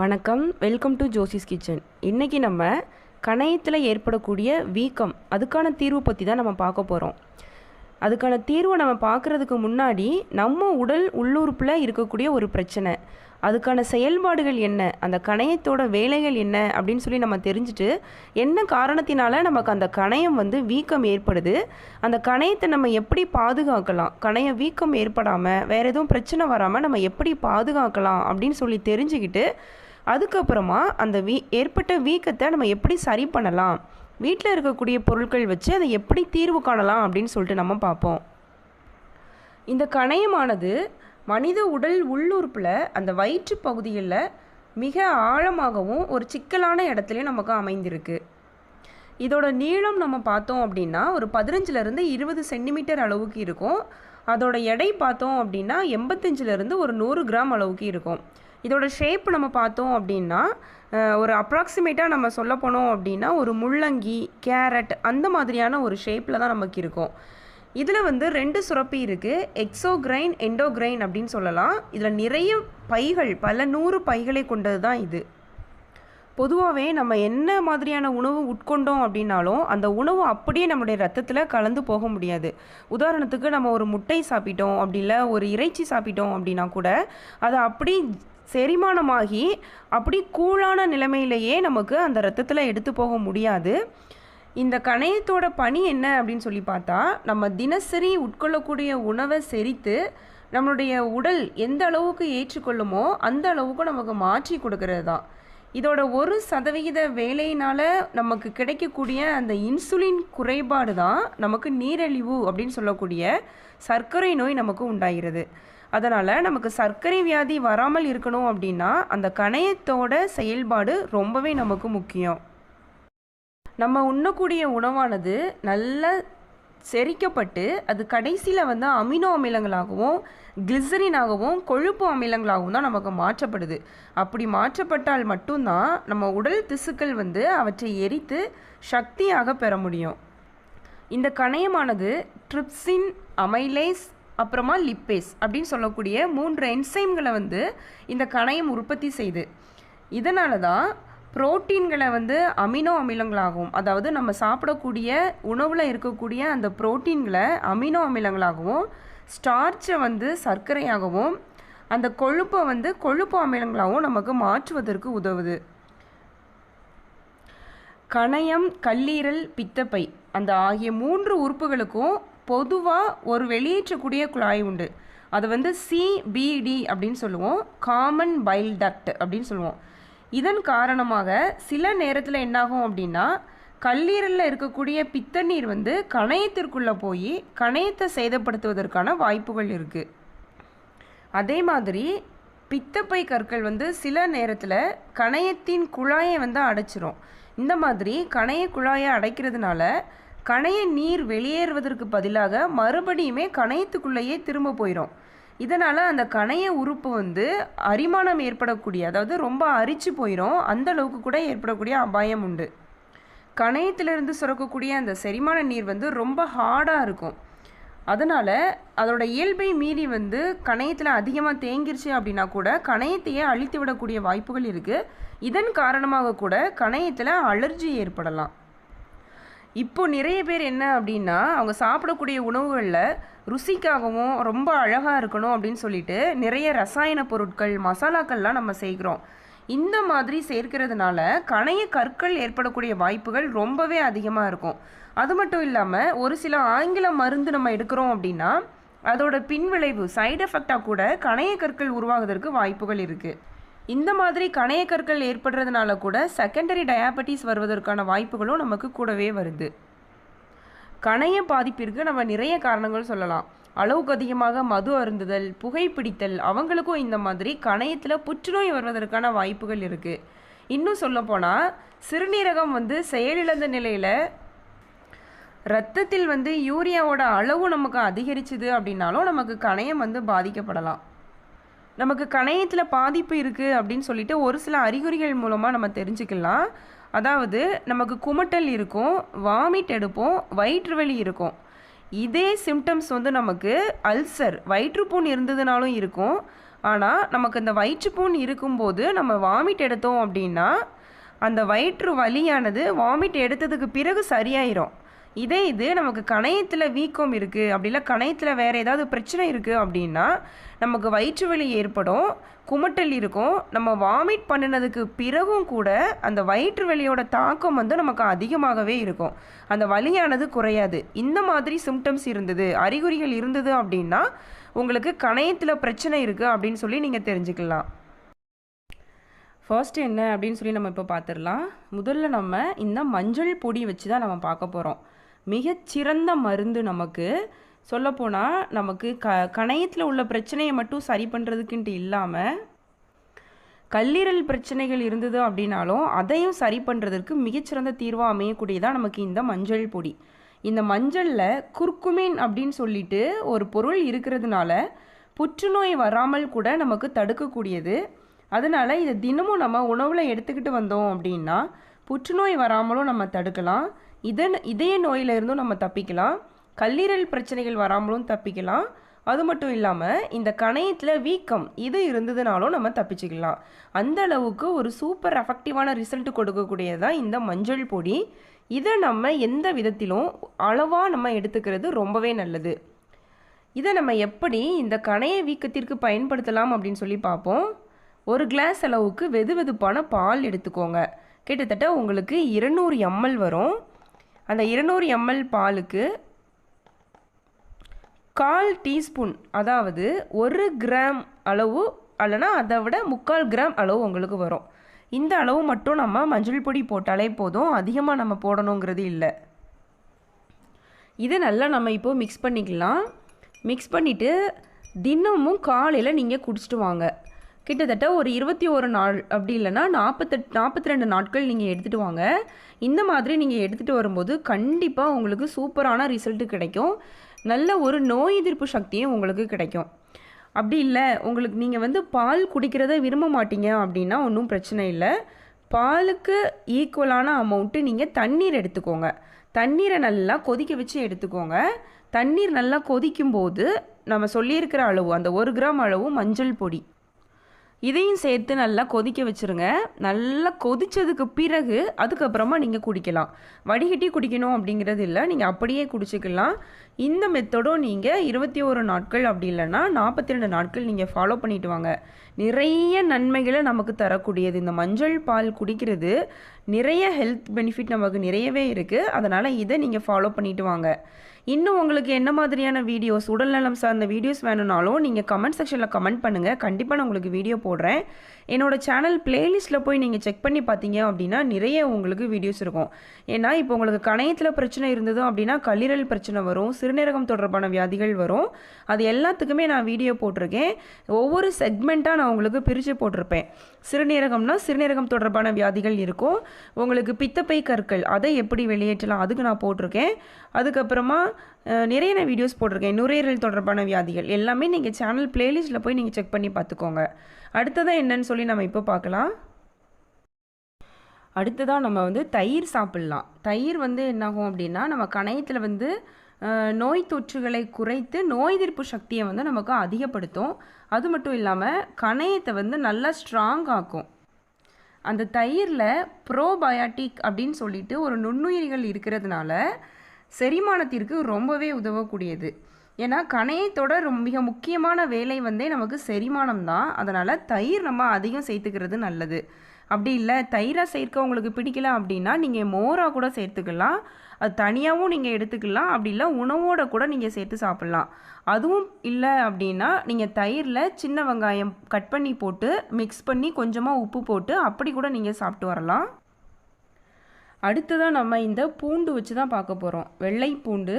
வணக்கம். Welcome to Josie's kitchen இன்றைக்கி நம்ம கணையத்தில் ஏற்படக்கூடிய வீக்கம் அதுக்கான தீர்வு பற்றி தான் நம்ம பார்க்க போகிறோம் அதுக்கான தீர்வை நம்ம பார்க்குறதுக்கு முன்னாடி நம்ம உடல் உள்ளுறுப்பில் இருக்கக்கூடிய ஒரு பிரச்சனை அதுக்கான செயல்பாடுகள் என்ன அந்த கணையத்தோட வேலைகள் என்ன அப்படின்னு சொல்லி நம்ம தெரிஞ்சுட்டு என்ன காரணத்தினால நமக்கு அந்த கணையம் வந்து வீக்கம் ஏற்படுது அந்த கணையத்தை நம்ம எப்படி பாதுகாக்கலாம் கணைய வீக்கம் ஏற்படாமல் வேறு எதுவும் பிரச்சனை வராமல் நம்ம எப்படி பாதுகாக்கலாம் அப்படின்னு சொல்லி தெரிஞ்சுக்கிட்டு அதுக்கப்புறமா அந்த வீ ஏற்பட்ட வீக்கத்தை நம்ம எப்படி சரி பண்ணலாம்? வீட்டில் இருக்கக்கூடிய பொருட்கள் வச்சு அதை எப்படி தீர்வு காணலாம் அப்படின்னு சொல்லிட்டு நம்ம பார்ப்போம். இந்த கணையமானது மனித உடல் உள்ளுறுப்பில் அந்த வயிற்று பகுதியில் மிக ஆழமாகவும் ஒரு சிக்கலான இடத்துலையும் நமக்கு அமைந்திருக்கு. இதோட நீளம் நம்ம பார்த்தோம் அப்படின்னா ஒரு பதினஞ்சுலேருந்து இருபது சென்டிமீட்டர் அளவுக்கு இருக்கும். அதோட எடை பார்த்தோம் அப்படின்னா எண்பத்தஞ்சிலேருந்து ஒரு நூறு கிராம் அளவுக்கு இருக்கும். இதோட ஷேப் நம்ம பார்த்தோம் அப்படின்னா ஒரு அப்ராக்சிமேட்டாக நம்ம சொல்ல போனோம் அப்படின்னா ஒரு முள்ளங்கி கேரட் அந்த மாதிரியான ஒரு ஷேப்பில் தான் நமக்கு இருக்கும். இதில் வந்து ரெண்டு சுரப்பி இருக்குது எக்ஸோகிரைன் எண்டோகிரைன் அப்படின்னு சொல்லலாம். இதில் நிறைய பைகள் பல நூறு பைகளை கொண்டது தான் இது. பொதுவாகவே நம்ம என்ன மாதிரியான உணவு உட்கொண்டோம் அப்படின்னாலும் அந்த உணவு அப்படியே நம்முடைய ரத்தத்தில் கலந்து போக முடியாது. உதாரணத்துக்கு நம்ம ஒரு முட்டை சாப்பிட்டோம் அப்படி இல்லை ஒரு இறைச்சி சாப்பிட்டோம் அப்படின்னா கூட அதை அப்படி செரிமானமாகி அப்படி கூழான நிலைமையிலேயே நமக்கு அந்த ரத்தத்தில் எடுத்து போக முடியாது. இந்த கணையத்தோட பணி என்ன அப்படின்னு சொல்லி பார்த்தா நம்ம தினசரி உட்கொள்ளக்கூடிய உணவை செரித்து நம்மளுடைய உடல் எந்த அளவுக்கு ஏற்றுக்கொள்ளுமோ அந்த அளவுக்கு நமக்கு மாற்றி கொடுக்கறது தான். இதோட ஒரு சதவிகித வேலையினால் நமக்கு கிடைக்கக்கூடிய அந்த இன்சுலின் குறைபாடு தான் நமக்கு நீரிழிவு அப்படின்னு சொல்லக்கூடிய சர்க்கரை நோய் நமக்கு உண்டாகிறது. அதனால் நமக்கு சர்க்கரை வியாதி வராமல் இருக்கணும் அப்படின்னா அந்த கணையத்தோட செயல்பாடு ரொம்பவே நமக்கு முக்கியம். நம்ம உண்ணக்கூடிய உணவானது நல்ல செரிக்கப்பட்டு அது கடைசியில் வந்து அமினோ அமிலங்களாகவும் கிளிசரினாகவும் கொழுப்பு அமிலங்களாகவும் தான் நமக்கு மாற்றப்படுது. அப்படி மாற்றப்பட்டால் மட்டும்தான் நம்ம உடல் திசுக்கள் வந்து அவற்றை எரித்து சக்தியாக பெற முடியும். இந்த கணையமானது ட்ரிப்சின் அமைலேஸ் அப்புறமா லிப்பேஸ் அப்படின்னு சொல்லக்கூடிய மூன்று என்சைம்களை வந்து இந்த கணையம் உற்பத்தி செய்து. இதனால தான் புரோட்டீன்களை வந்து அமினோ அமிலங்களாகவும் அதாவது நம்ம சாப்பிடக்கூடிய உணவில் இருக்கக்கூடிய அந்த புரோட்டீன்களை அமினோ அமிலங்களாகவும் ஸ்டார்ச்சை வந்து சர்க்கரையாகவும் அந்த கொழுப்பை வந்து கொழுப்பு அமிலங்களாகவும் நமக்கு மாற்றுவதற்கு உதவுது. கணையம் கல்லீரல் பித்தப்பை அந்த ஆகிய மூன்று உறுப்புகளுக்கும் பொதுவாக ஒரு வெளியேற்றக்கூடிய குழாய் உண்டு. அது வந்து சிபிடி அப்படின்னு சொல்லுவோம். காமன் பைல் டக்ட் அப்படின்னு சொல்லுவோம். இதன் காரணமாக சில நேரத்தில் என்னாகும் அப்படின்னா கல்லீரலில் இருக்கக்கூடிய பித்த நீர் வந்து கணையத்திற்குள்ளே போய் கணையத்தை சேதப்படுத்துவதற்கான வாய்ப்புகள் இருக்குது அதே மாதிரி பித்தப்பை கற்கள் வந்து சில நேரத்தில் கணையத்தின் குழாயை வந்து அடைச்சிரும். இந்த மாதிரி கணைய குழாயை அடைக்கிறதுனால கணைய நீர் வெளியேறுவதற்கு பதிலாக மறுபடியுமே கணையத்துக்குள்ளேயே திரும்ப போயிடும் இதனால் அந்த கணைய உறுப்பு வந்து அரிமானம் ஏற்படக்கூடிய அதாவது ரொம்ப அரிச்சு போயிடும் அந்த அளவுக்கு கூட ஏற்படக்கூடிய அபாயம் உண்டு. கணையத்திலிருந்து சுரக்கக்கூடிய அந்த செரிமான நீர் வந்து ரொம்ப ஹார்டாக இருக்கும். அதனால் அதோட இயல்பை மீறி வந்து கணையத்தில் அதிகமாக தேங்கிருச்சு அப்படின்னா கூட கணையத்தையே அழித்து விடக்கூடிய வாய்ப்புகள் இருக்குது இதன் காரணமாக கூட கணையத்தில் அலர்ஜி ஏற்படலாம். இப்போ நிறைய பேர் என்ன அப்படின்னா அவங்க சாப்பிடக்கூடிய உணவுகளில் ருசிக்காகவும் ரொம்ப அழகாக இருக்கணும் அப்படின்னு சொல்லிட்டு நிறைய ரசாயன பொருட்கள் மசாலாக்கள்லாம் நம்ம சேர்க்குறோம். இந்த மாதிரி சேர்க்கிறதுனால கணைய கற்கள் ஏற்படக்கூடிய வாய்ப்புகள் ரொம்பவே அதிகமாக இருக்கும். அது மட்டும் இல்லாமல் ஒரு சில ஆங்கில மருந்து நம்ம எடுக்கிறோம் அப்படின்னா அதோட பின்விளைவு சைடு எஃபெக்டாக கூட கணைய கற்கள் உருவாகுவதற்கு வாய்ப்புகள் இருக்குது இந்த மாதிரி கணைய கற்கள் ஏற்படுறதுனால கூட செகண்டரி டயாபட்டிஸ் வருவதற்கான வாய்ப்புகளும் நமக்கு கூடவே வருது. கணைய பாதிப்பிற்கு நம்ம நிறைய காரணங்கள் சொல்லலாம். அளவுக்கு அதிகமாக மது அருந்துதல் புகைப்பிடித்தல் அவங்களுக்கும் இந்த மாதிரி கணையத்தில் புற்றுநோய் வருவதற்கான வாய்ப்புகள் இருக்குது இன்னும் சொல்லப்போனால் சிறுநீரகம் வந்து செயலிழந்த நிலையில் ரத்தத்தில் வந்து யூரியாவோட அளவு நமக்கு அதிகரிச்சுது அப்படின்னாலும் நமக்கு கணையம் வந்து பாதிக்கப்படலாம். நமக்கு கணையத்தில் பாதிப்பு இருக்குது அப்படின்னு சொல்லிட்டு ஒரு சில அறிகுறிகள் மூலமாக நம்ம தெரிஞ்சுக்கலாம். அதாவது நமக்கு குமட்டல் இருக்கும் வாமிட் எடுப்போம் வயிற்று வலி இருக்கும். இதே சிம்டம்ஸ் வந்து நமக்கு அல்சர் வயிற்றுப்புண் இருந்ததுனாலும் இருக்கும். ஆனால் நமக்கு இந்த வயிற்றுப்புண் இருக்கும்போது நம்ம வாமிட் எடுத்தோம் அப்படின்னா அந்த வயிற்று வலியானது வாமிட் எடுத்ததுக்கு பிறகு சரியாயிரும். இதே இது நமக்கு கணையத்தில் வீக்கம் இருக்குது அப்படி இல்லை கணையத்தில் வேறு ஏதாவது பிரச்சனை இருக்குது அப்படின்னா நமக்கு வயிற்று வலி ஏற்படும் குமட்டல் இருக்கும் நம்ம வாமிட் பண்ணினதுக்கு பிறகும் கூட அந்த வயிற்று வலியோட தாக்கம் வந்து நமக்கு அதிகமாகவே இருக்கும். அந்த வலியானது குறையாது. இந்த மாதிரி சிம்டம்ஸ் இருந்தது அறிகுறிகள் இருந்தது அப்படின்னா உங்களுக்கு கணையத்தில் பிரச்சனை இருக்குது அப்படின்னு சொல்லி நீங்கள் தெரிஞ்சுக்கலாம். ஃபர்ஸ்ட் என்ன அப்படின்னு சொல்லி நம்ம இப்போ பார்த்துடலாம் முதல்ல நம்ம இந்த மஞ்சள் பொடி வச்சு தான் நம்ம பார்க்க போகிறோம் மிகச்சிறந்த மருந்து நமக்கு. சொல்லப்போனால் நமக்கு க கணையத்தில் உள்ள பிரச்சனையை மட்டும் சரி பண்ணுறதுக்குன்ட்டு இல்லாமல் கல்லீரல் பிரச்சனைகள் இருந்தது அப்படின்னாலும் அதையும் சரி பண்ணுறதுக்கு மிகச்சிறந்த தீர்வாக அமையக்கூடியதான் நமக்கு இந்த மஞ்சள் பொடி. இந்த மஞ்சளில் குர்குமின் அப்படின்னு சொல்லிட்டு ஒரு பொருள் இருக்கிறதுனால புற்றுநோய் வராமல் கூட நமக்கு தடுக்கக்கூடியது. அதனால் இதை தினமும் நம்ம உணவில் எடுத்துக்கிட்டு வந்தோம் அப்படின்னா புற்றுநோய் வராமலும் நம்ம தடுக்கலாம். இதன் இதய நோயிலிருந்தும் நம்ம தப்பிக்கலாம். கல்லீரல் பிரச்சனைகள் வராமலும் தப்பிக்கலாம். அது மட்டும் இல்லாமல் இந்த கணையத்தில் வீக்கம் இது இருந்ததுனாலும் நம்ம தப்பிச்சுக்கலாம். அந்த அளவுக்கு ஒரு சூப்பர் எஃபெக்டிவான ரிசல்ட் கொடுக்கக்கூடியதான் இந்த மஞ்சள் பொடி. இதை நம்ம எந்த விதத்திலும் அளவாக நம்ம எடுத்துக்கிறது ரொம்பவே நல்லது. இதை நம்ம எப்படி இந்த கணைய வீக்கத்திற்கு பயன்படுத்தலாம் அப்படின்னு சொல்லி பார்ப்போம். ஒரு கிளாஸ் அளவுக்கு வெது வெதுப்பான பால் எடுத்துக்கோங்க. கிட்டத்தட்ட உங்களுக்கு இருநூறு எம்எல் வரும். அந்த இருநூறு எம்எல் பாலுக்கு கால் டீஸ்பூன் அதாவது ஒரு கிராம் அளவு அல்லனா அதை விட முக்கால் கிராம் அளவு உங்களுக்கு வரும். இந்த அளவு மட்டும் நம்ம மஞ்சள் பொடி போட்டாலே போதும். அதிகமாக நம்ம போடணுங்கிறது இல்லை. இது நல்லா நம்ம இப்போது மிக்ஸ் பண்ணிக்கலாம். மிக்ஸ் பண்ணிவிட்டு தினமும் காலையில் நீங்கள் குடிச்சிட்டு வாங்க. கிட்டத்தட்ட ஒரு இருபத்தி ஒரு நாள் அப்படி இல்லைன்னா நாற்பத்தெட்டு நாற்பத்தி ரெண்டு நாட்கள் நீங்கள் எடுத்துகிட்டு வாங்க. இந்த மாதிரி நீங்கள் எடுத்துகிட்டு வரும்போது கண்டிப்பாக உங்களுக்கு சூப்பரான ரிசல்ட்டு கிடைக்கும். நல்ல ஒரு நோய் எதிர்ப்பு சக்தியும் உங்களுக்கு கிடைக்கும். அப்படி இல்லை உங்களுக்கு நீங்கள் வந்து பால் குடிக்கிறத விரும்ப மாட்டீங்க அப்படின்னா ஒன்றும் பிரச்சனை இல்லை. பாலுக்கு ஈக்குவலான அமௌண்ட்டு நீங்கள் தண்ணீர் எடுத்துக்கோங்க. தண்ணீரை நல்லா கொதிக்க வச்சு எடுத்துக்கோங்க. தண்ணீர் நல்லா கொதிக்கும் போது நம்ம சொல்லியிருக்கிற அளவு அந்த ஒரு கிராம் அளவு மஞ்சள் பொடி. இதையும் சேர்த்து நல்லா கொதிக்க வச்சுருங்க. நல்லா கொதித்ததுக்கு பிறகு அதுக்கப்புறமா நீங்கள் குடிக்கலாம். வடிகட்டி குடிக்கணும் அப்படிங்கிறது இல்லை. நீங்கள் அப்படியே குடிச்சிக்கலாம். இந்த மெத்தடும் நீங்கள் இருபத்தி ஒரு நாட்கள் அப்படி இல்லைன்னா நாற்பத்தி ரெண்டு நாட்கள் நீங்கள் ஃபாலோ பண்ணிட்டு வாங்க. நிறைய நன்மைகளை நமக்கு தரக்கூடியது. இந்த மஞ்சள் பால் குடிக்கிறது நிறைய ஹெல்த் பெனிஃபிட் நமக்கு நிறையவே இருக்குது அதனால் இதை நீங்கள் ஃபாலோ பண்ணிட்டு வாங்க. இன்னும் உங்களுக்கு என்ன மாதிரியான வீடியோஸ் உடல்நலம் சார்ந்த வீடியோஸ் வேணும்னாலும் நீங்கள் கமெண்ட் செக்ஷனில் கமெண்ட் பண்ணுங்கள் கண்டிப்பாக நான் உங்களுக்கு வீடியோ போடுறேன். என்னோட சேனல் பிளேலிஸ்ட்டில் போய் நீங்கள் செக் பண்ணி பார்த்தீங்க அப்படின்னா நிறைய உங்களுக்கு வீடியோஸ் இருக்கும். ஏன்னா இப்போ உங்களுக்கு கணையத்தில் பிரச்சனை இருந்ததும் அப்படின்னா கல்லீரல் பிரச்சனை வரும் சிறுநீரகம் தொடர்பான வியாதிகள் வரும். அது எல்லாத்துக்குமே நான் வீடியோ போட்டிருக்கேன். ஒவ்வொரு செக்மெண்ட்டாக நான் உங்களுக்கு பிரித்து போட்டிருப்பேன். சிறுநீரகம்னா சிறுநீரகம் தொடர்பான வியாதிகள் இருக்கும். உங்களுக்கு பித்தப்பை கற்கள் அதை எப்படி வெளியேற்றலாம் அதுக்கு நான் போட்டிருக்கேன். அதுக்கப்புறமா நிறைய நான் வீடியோஸ் போட்டிருக்கேன். நுரையீரல் தொடர்பான வியாதிகள் எல்லாமே நீங்கள் சேனல் பிளேலிஸ்ட்டில் போய் நீங்கள் செக் பண்ணி பார்த்துக்கோங்க. அடுத்ததாக என்னன்னு சொல்லி நம்ம இப்போ பார்க்கலாம். அடுத்ததாக நம்ம வந்து தயிர் சாப்பிட்லாம். தயிர் வந்து என்னாகும் அப்படின்னா நம்ம கணையத்தில் வந்து நோய் தொற்றுகளை குறைத்து நோய் எதிர்ப்பு சக்தியை வந்து நமக்கு அதிகப்படுத்தும். அது மட்டும் இல்லாமல் கணையத்தை வந்து நல்லா ஸ்ட்ராங் ஆக்கும். அந்த தயிரில் ப்ரோபயாட்டிக் அப்படின்னு சொல்லிட்டு ஒரு நுண்ணுயிரிகள் இருக்கிறதுனால செரிமானத்திற்கு ரொம்பவே உதவக்கூடியது. ஏன்னா கணையத்தோட ரொம்ப மிக முக்கியமான வேலை வந்தே நமக்கு செரிமானம் தான். அதனால் தயிர் நம்ம அதிகம் சேர்த்துக்கிறது நல்லது. அப்படி இல்லை தயிராக சேர்க்க உங்களுக்கு பிடிக்கல அப்படின்னா நீங்கள் மோராக கூட சேர்த்துக்கலாம். அது தனியாகவும் நீங்கள் எடுத்துக்கலாம். அப்படி இல்லை உணவோட கூட நீங்கள் சேர்த்து சாப்பிட்லாம். அதுவும் இல்லை அப்படின்னா நீங்கள் தயிரில் சின்ன வெங்காயம் கட் பண்ணி போட்டு மிக்ஸ் பண்ணி கொஞ்சமாக உப்பு போட்டு அப்படி கூட நீங்கள் சாப்பிட்டு வரலாம். அடுத்ததாக நம்ம இந்த பூண்டு வச்சு தான் பார்க்க போகிறோம் வெள்ளை பூண்டு.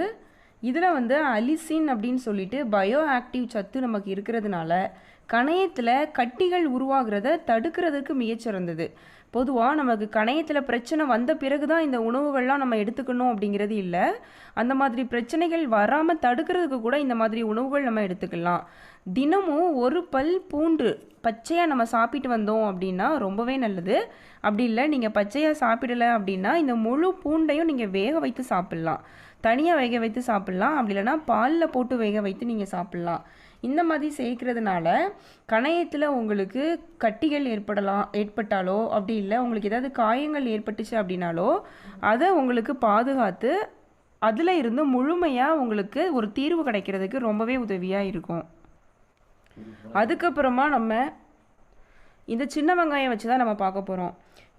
இதில் வந்து அலிசின் அப்படின்னு சொல்லிட்டு பயோ ஆக்டிவ் சத்து நமக்கு இருக்கிறதுனால கணையத்தில் கட்டிகள் உருவாகிறத தடுக்கிறதுக்கு மிகச்சிறந்தது பொதுவாக நமக்கு கணையத்தில் பிரச்சனை வந்த பிறகு தான் இந்த உணவுகள்லாம் நம்ம எடுத்துக்கணும் அப்படிங்கிறது இல்லை. அந்த மாதிரி பிரச்சனைகள் வராமல் தடுக்கிறதுக்கு கூட இந்த மாதிரி உணவுகள் நம்ம எடுத்துக்கலாம். தினமும் ஒரு பல் பூண்டு பச்சையாக நம்ம சாப்பிட்டு வந்தோம் அப்படின்னா ரொம்பவே நல்லது. அப்படி இல்லை நீங்கள் பச்சையாக சாப்பிடலை அப்படின்னா இந்த முழு பூண்டையும் நீங்கள் வேக வைத்து சாப்பிட்லாம். தனியாக வேக வைத்து சாப்பிட்லாம். அப்படி இல்லைன்னா பாலில் போட்டு வேக வைத்து நீங்கள் சாப்பிட்லாம். இந்த மாதிரி சேர்க்கறதுனால கணையத்தில் உங்களுக்கு கட்டிகள் ஏற்படலாம் ஏற்பட்டாலோ அப்படி இல்லை உங்களுக்கு ஏதாவது காயங்கள் ஏற்பட்டுச்சு அப்படின்னாலோ அதை உங்களுக்கு பாதுகாத்து அதில் இருந்து முழுமையாக உங்களுக்கு ஒரு தீர்வு கிடைக்கிறதுக்கு ரொம்பவே உதவியாக இருக்கும். அதுக்கப்புறமா நம்ம இந்த சின்ன வெங்காயம் வச்சு தான் நம்ம பார்க்க போகிறோம்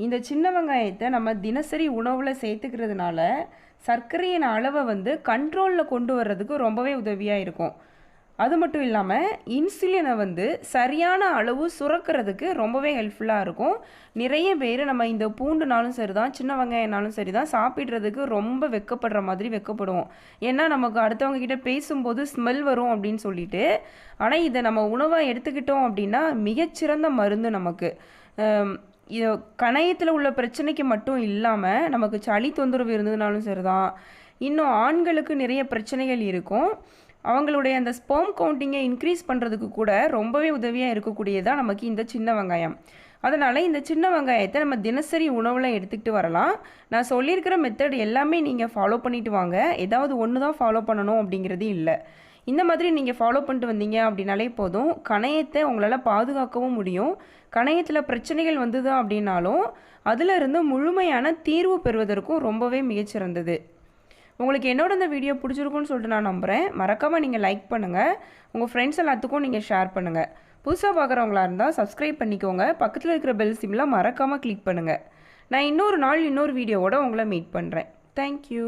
இந்த சின்ன வெங்காயத்தை நம்ம தினசரி உணவில் சேர்த்துக்கிறதுனால சர்க்கரையின் அளவை வந்து கண்ட்ரோலில் கொண்டு வர்றதுக்கு ரொம்பவே உதவியாக இருக்கும். அது மட்டும் இல்லாமல் இன்சுலினை வந்து சரியான அளவு சுரக்கிறதுக்கு ரொம்பவே ஹெல்ப்ஃபுல்லாக இருக்கும். நிறைய பேர் நம்ம இந்த பூண்டுனாலும் சரி தான் சின்ன வெங்காயம்னாலும் சரி தான் சாப்பிட்றதுக்கு ரொம்ப வெக்கப்படுற மாதிரி வெக்கப்படுவோம். ஏன்னா நமக்கு அடுத்தவங்க கிட்ட பேசும்போது ஸ்மெல் வரும் அப்படின்னு சொல்லிட்டு. ஆனால் இதை நம்ம உணவாக எடுத்துக்கிட்டோம் அப்படின்னா மிகச்சிறந்த மருந்து நமக்கு. இது கணையத்தில் உள்ள பிரச்சனைக்கு மட்டும் இல்லாமல் நமக்கு சளி தொந்தரவு இருந்ததுனாலும் சரி தான் இன்னும் ஆண்களுக்கு நிறைய பிரச்சனைகள் இருக்கும். அவங்களுடைய அந்த ஸ்போம் கவுண்டிங்கை இன்க்ரீஸ் பண்ணுறதுக்கு கூட ரொம்பவே உதவியாக இருக்கக்கூடியதாக நமக்கு இந்த சின்ன வெங்காயம். அதனால் இந்த சின்ன வெங்காயத்தை நம்ம தினசரி உணவில் எடுத்துக்கிட்டு வரலாம். நான் சொல்லியிருக்கிற மெத்தட் எல்லாமே நீங்கள் ஃபாலோ பண்ணிட்டு வாங்க. ஏதாவது ஒன்று தான் ஃபாலோ பண்ணணும் அப்படிங்கிறது இல்லை. இந்த மாதிரி நீங்கள் ஃபாலோ பண்ணிட்டு வந்தீங்க அப்படின்னாலே போதும். கணையத்தை உங்களால் பாதுகாக்கவும் முடியும். கணையத்தில் பிரச்சனைகள் வந்தது அப்படின்னாலும் அதில் இருந்து முழுமையான தீர்வு பெறுவதற்கும் ரொம்பவே மிகச்சிறந்தது. உங்களுக்கு என்னோட இந்த வீடியோ பிடிச்சிருக்குன்னு சொல்லிட்டு நான் நம்புகிறேன் மறக்காமல் நீங்கள் லைக் பண்ணுங்கள் உங்கள் ஃப்ரெண்ட்ஸ் எல்லாத்துக்கும் நீங்கள் ஷேர் பண்ணுங்கள் புதுசாக பார்க்குறவங்களா இருந்தால் சப்ஸ்கிரைப் பண்ணிக்கோங்க. பக்கத்தில் இருக்கிற பெல் சிம்லாம் மறக்காமல் கிளிக் பண்ணுங்கள் நான் இன்னொரு நாள் இன்னொரு வீடியோவோட உங்களை மீட் பண்ணுறேன் தேங்க்யூ